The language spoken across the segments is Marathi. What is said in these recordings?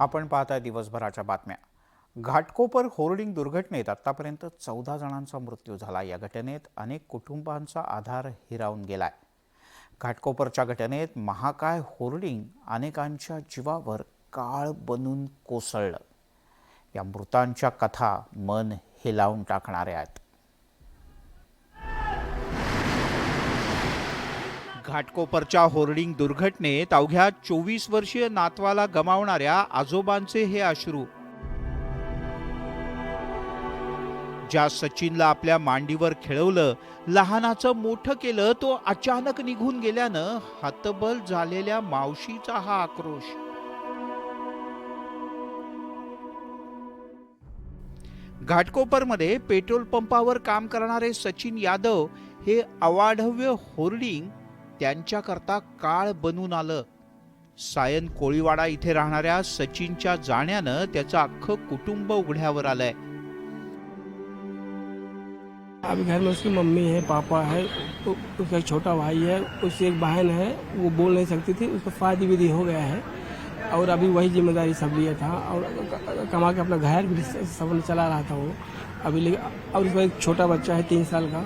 आपण पाहताय दिवसभराच्या बातम्या. घाटकोपर होर्डिंग दुर्घटनेत आतापर्यंत चौदा जणांचा मृत्यू झाला. या घटनेत अनेक कुटुंबांचा आधार हिरावून गेलाय. घाटकोपरच्या घटनेत महाकाय होर्डिंग अनेकांच्या जीवावर काळ बनून कोसळलं. या मृतांच्या कथा मन हेलावून टाकणाऱ्या आहेत. घाटकोपरच्या होर्डिंग दुर्घटनेत अवघ्या चोवीस वर्षीय नातवाला गमावणाऱ्या आजोबांचे हे अश्रू. ज्या सचिनला आपल्या मांडीवर खेळवलं लहानाचं मोठं केलं तो अचानक निघून गेल्यानं हतबल झालेल्या मावशीचा हा आक्रोश. घाटकोपरमध्ये पेट्रोल पंपावर काम करणारे सचिन यादव हे अवाढव्य होर्डिंग त्यांच्याकरता काळ बनून आलं. सायन कोळीवाडा इथे राहणाऱ्या सचिनच्या जाण्यानं त्याचं अख्खं कुटुंब उघड्यावर आलंय. अभी घर में उसकी मम्मी है पापा है उसका एक छोटा भाई है उसकी एक बहन है वो बोल नहीं सकती थी उसका शादी विधि हो गया है और अभी वही जिम्मेदारी सब लिया था और कमा के अपना घर भी सब चला रहा था वो अभी लेकिन और उसका एक छोटा बच्चा है तीन साल का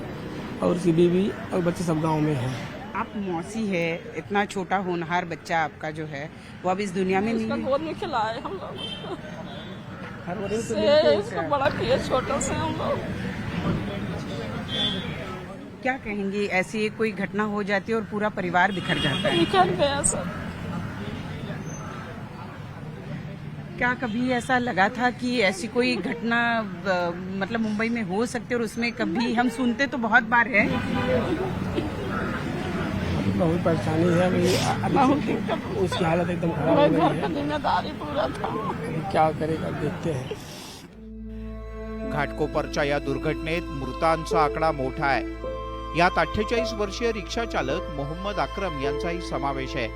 और उसकी बीवी और बच्चे सब गांव में हैं। आप मौसी है इतना छोटा होनहार बच्चा आपका जो है वो अब इस दुनिया में नहीं गोद में खिलाए हम लोग। हर तो। बड़ा किए छोटा से हम लोग। क्या कहेंगे ऐसी एक कोई घटना हो जाती है और पूरा परिवार बिखर जाता है? निकल गया सब। क्या कभी ऐसा लगा था कि ऐसी कोई घटना मतलब मुंबई में हो सकती है और उसमें कभी हम सुनते तो बहुत बार है। बहुत परेशानी है। अभी उसकी हालत एकदम खराब हो गई है। जिम्मेदारी पूरा था क्या करेगा देखते हैं। घाटकोपरच्या या दुर्घटनेत मृतांचा आकडा मोठा आहे. यात अठ्ठेचाळीस वर्षीय रिक्षा चालक मोहम्मद अक्रम यांचाही समावेश आहे.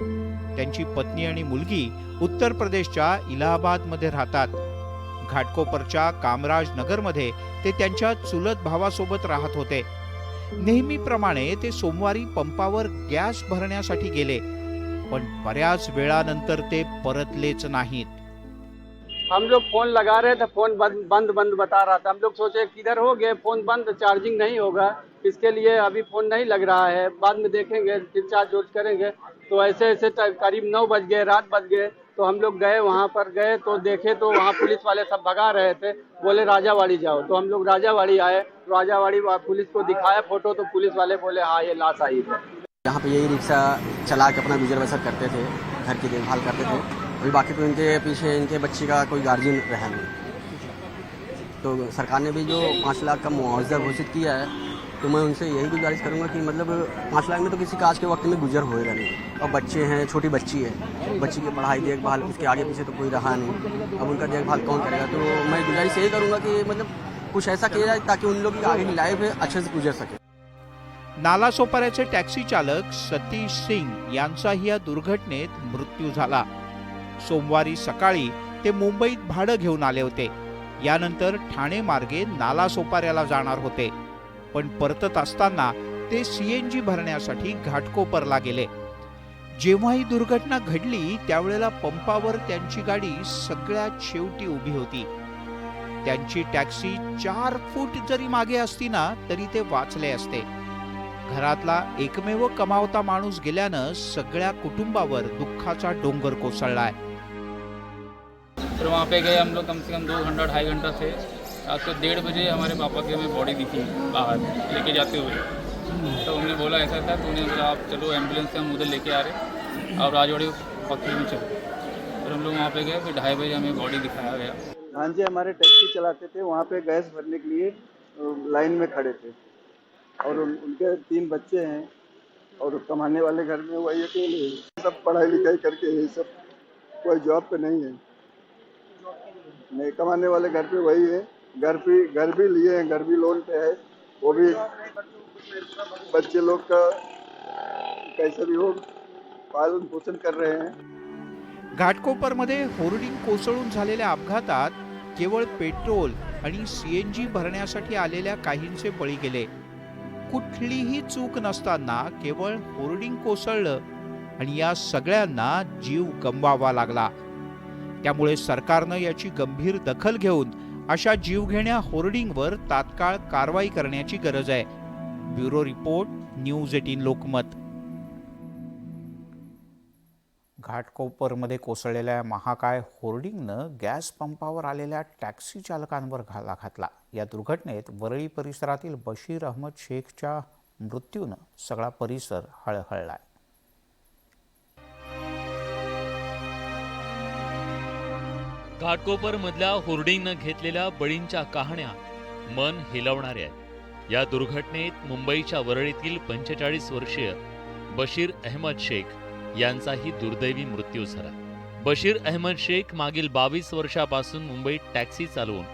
त्यांची पत्नी आणि मुलगी उत्तर प्रदेशच्या इलाहाबादमध्ये राहतात. घाटकोपरच्या कामराज नगरमध्ये ते त्यांच्या चुलत भावासोबत राहत होते. नेहमीप्रमाणे ते सोमवारी पंपावर गॅस भरण्यासाठी गेले पण बऱ्याच वेळानंतर ते परतलेच नाहीत. हम लोग फोन लगा रहे थे फोन बंद बंद बंद बता रहा था। हम लोग सोचे किधर हो गए? फोन बंद चार्जिंग नहीं होगा। इसके लिए अभी फोन नहीं लग रहा है। बाद में देखेंगे फिर चार्ज वोर्ज करेंगे। तो ऐसे ऐसे करीब नौ बज गए रात बज गए। तो हम लोग गए, वहाँ पर गए तो देखे तो वहाँ पुलिस वाले सब भगा रहे थे। बोले, राजावाड़ी जाओ। तो हम लोग राजावाड़ी आए। राजावाड़ी पुलिस को दिखाया फ़ोटो तो पुलिस वाले बोले हाँ ये लाश आई है। यहाँ पे यही रिक्शा चला के अपना गुजर बसर करते थे, घर की देखभाल करते थे। अभी बाकी तो इनके पीछे इनके बच्चे का कोई गार्जियन रहा नहीं। तो सरकार ने भी जो पाँच लाख का मुआवजा घोषित किया है तो मैं उनसे यही गुजारिश करूंगा कि मतलब पाँच लाख में तो किसी का आज के वक्त में गुजर होएगा नहीं और बच्चे हैं छोटी बच्ची है बच्ची की पढ़ाई देखभाल उसके आगे पीछे तो कोई रहा नहीं। अब उनका देखभाल कौन करेगा? तो मैं गुजारिश यही करूंगा कि मतलब कुछ ऐसा किया जाए ताकि उन लोग की आगे की लाइफ है अच्छे से गुजर सके। नाला सोपाऱ्याचे टॅक्सी चालक सतीश सिंग यांचाही या दुर्घटनेत मृत्यू झाला. सोमवारी सकाळी ते मुंबईत भाडं घेऊन आले होते. यानंतर ठाणे मार्गे नालासोपाऱ्याला जाणार होते. पण परतत असताना ते सीएनजी भरण्यासाठी घाटकोपरला गेले. जेव्हा ही दुर्घटना घडली त्यावेळेला पंपावर त्यांची गाडी सगळ्यात शेवटी उभी होती. त्यांची टॅक्सी चार फूट जरी मागे असती ना तरी ते वाचले असते. घरातला एकमेव कमावता माणूस गेल्यानं सगळ्या कुटुंबावर दुःखाचा डोंगर कोसळलाय. फिर वहाँ पे गए हम लोग कम से कम दो घंटा ढाई घंटा थे। रात को डेढ़ बजे हमारे पापा की हमें बॉडी दिखी बाहर लेके जाते हुए। तो उन्होंने बोला ऐसा था तो उन्हें बोला आप चलो एंबुलेंस से हम उधर लेके आ रहे आप राजवाड़ी हॉस्पिटल में चलो। फिर हम लोग वहाँ पे गए फिर ढाई बजे हमें बॉडी दिखाया गया। हाँ जी हमारे टैक्सी चलाते थे वहाँ पे गैस भरने के लिए लाइन में खड़े थे। और उन, उनके तीन बच्चे हैं और कमाने वाले घर में वही अकेले सब पढ़ाई लिखाई करके ये सब कोई जॉब पे नहीं है। नहीं कमाने वाले घर पे वही है। घर भी घर भी लिए हैं घर भी लोन पे है। वो भी बच्चे लोग का कैसे भी हो पालन पोषण कर रहे हैं। घाटकोपरमध्ये होर्डिंग कोसळून झालेल्या अपघातात केवळ पेट्रोल आणि सीएनजी भरण्यासाठी आलेल्या काहींचे बळी गेले. कुठलीही चूक नसताना केवळ होर्डिंग कोसळलं आणि या सगळ्यांना जीव गमवावा लागला. त्यामुळे सरकारनं याची गंभीर दखल घेऊन अशा जीवघेण्या होर्डिंगवर तात्काळ कारवाई करण्याची गरज आहे. Bureau report news eighteen Lokmat. घाटकोपरमध्ये कोसळलेल्या महाकाय होर्डिंगनं गॅस पंपावर आलेल्या टॅक्सी चालकांवर घाला घातला. या दुर्घटनेत वरळी परिसरातील बशीर अहमद शेखच्या मृत्यूनं सगळा परिसर हळहळलाय. घाटकोपर मधल्या होर्डिंगनं घेतलेल्या बळींच्या कहाण्या मन हेलवणाऱ्या आहेत. या दुर्घटनेत मुंबईच्या वरळीतील पंचेचाळीस वर्षीय बशीर अहमद शेख यांचाही दुर्दैवी मृत्यू झाला. बशीर अहमद शेख मागील बावीस वर्षापासून मुंबईत टॅक्सी चालवून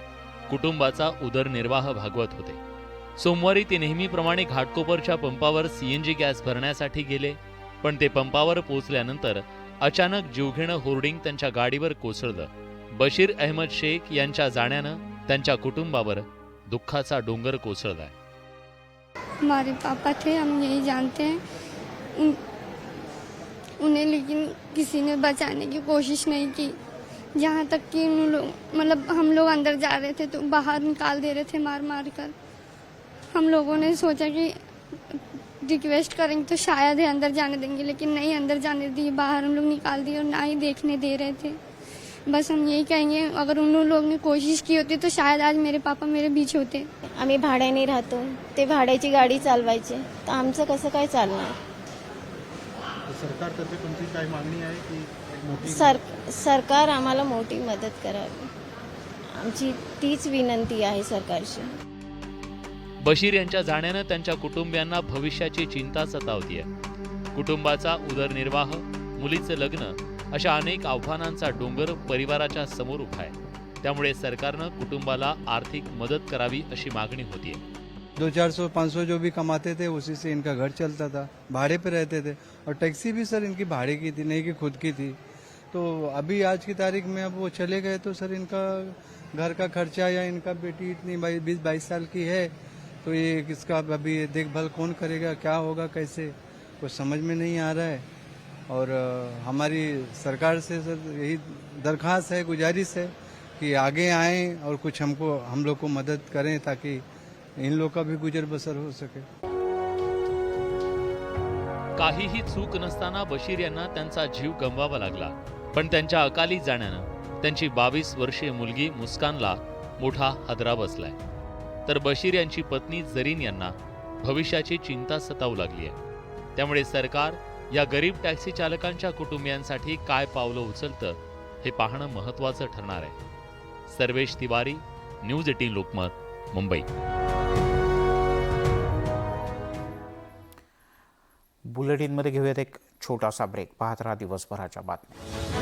कुटुंबाचा उदरनिर्वाह भागवत होते. सोमवारी ते नेहमीप्रमाणे घाटकोपरच्या पंपावर सीएनजी गॅस भरण्यासाठी गेले पण ते पंपावर पोहोचल्यानंतर अचानक जीवघेणं होर्डिंग त्यांच्या गाडीवर कोसळलं. बशीर अहमद शेख यांच्या जाण्यानं त्यांच्या कुटुंबावर दुःखाचा डोंगर कोसळलाय. हमारे पापा थे हम यही जानते हैं। उन, उन्हें लेकिन किसी ने बचाने की कोशिश नहीं की। जहाँ तक कि उन लोग मतलब हम लोग अंदर जा रहे थे तो बाहर निकाल दे रहे थे मार मार कर। हम लोगों ने सोचा कि रिक्वेस्ट करेंगे तो शायद ही अंदर जाने देंगे लेकिन नहीं अंदर जाने दिए बाहर हम लोग निकाल दिए और ना ही देखने दे रहे थे। बस हम यही कहेंगे अगर उन लोगों ने कोशिश की होती तो शायद आज मेरे पापा मेरे बीच होते। आम्ही भाड्याने राहतो ते भाड्याची गाडी चालवायचे तर आमचं कसं काय चालणार? सरकारतर्फे तुमची काही मागणी आहे की मोठी सर सरकार आम्हाला मोठी मदत करावी. आमची तीच विनंती आहे सरकारची बशीर यांच्या जाण्यानं त्यांच्या कुटुंबियांना भविष्याची चिंता सतावतीये. कुटुंबाचा उदरनिर्वाह मुलीचं लग्न अशा अनेक आव्हानांचा डोंगर परिवाराच्या समोर उभा आहे. त्यामुळे सरकारनं कुटुंबाला आर्थिक मदत करावी अशी मागणी होतीये. दो चार सौ पाँच सौ जो भी कमाते थे उसी से इनका घर चलता था। भाड़े पे रहते थे। और टैक्सी भी सर इनकी भाड़े की थी नहीं कि खुद की थी। तो अभी आज की तारीख में अब वो चले गए तो सर इनका घर का खर्चा या इनका बेटी इतनी बाई- बीस बाईस साल की है तो ये किसका अभी देखभाल कौन करेगा क्या होगा कैसे? कुछ समझ में नहीं आ रहा है। और हमारी सरकार से सर यही दरख्वास्त है गुजारिश है कि आगे आएं और कुछ हमको हम लोग को मदद करें ताकि इन लोग का भी गुजर बसर हो सके। काहीही चूक नसताना बशीर यांना त्यांचा जीव गमवावा लागला. पण त्यांच्या अकाली जाण्यानं त्यांची बावीस वर्षीय मुलगी मुस्कानला मोठा हादरा बसलाय. तर बशीर यांची पत्नी जरीन यांना भविष्याची चिंता सतावू लागली आहे त्यामुळे सरकार या गरीब टॅक्सी चालकांच्या कुटुंबियांसाठी काय पावलं उचलतं हे पाहणं महत्त्वाचं ठरणार आहे. Sarvesh Tiwari news eighteen Lokmat Mumbai. बुलेटिनमध्ये घेऊयात एक छोटासा ब्रेक. पाहत राहा दिवसभराच्या बातम्या.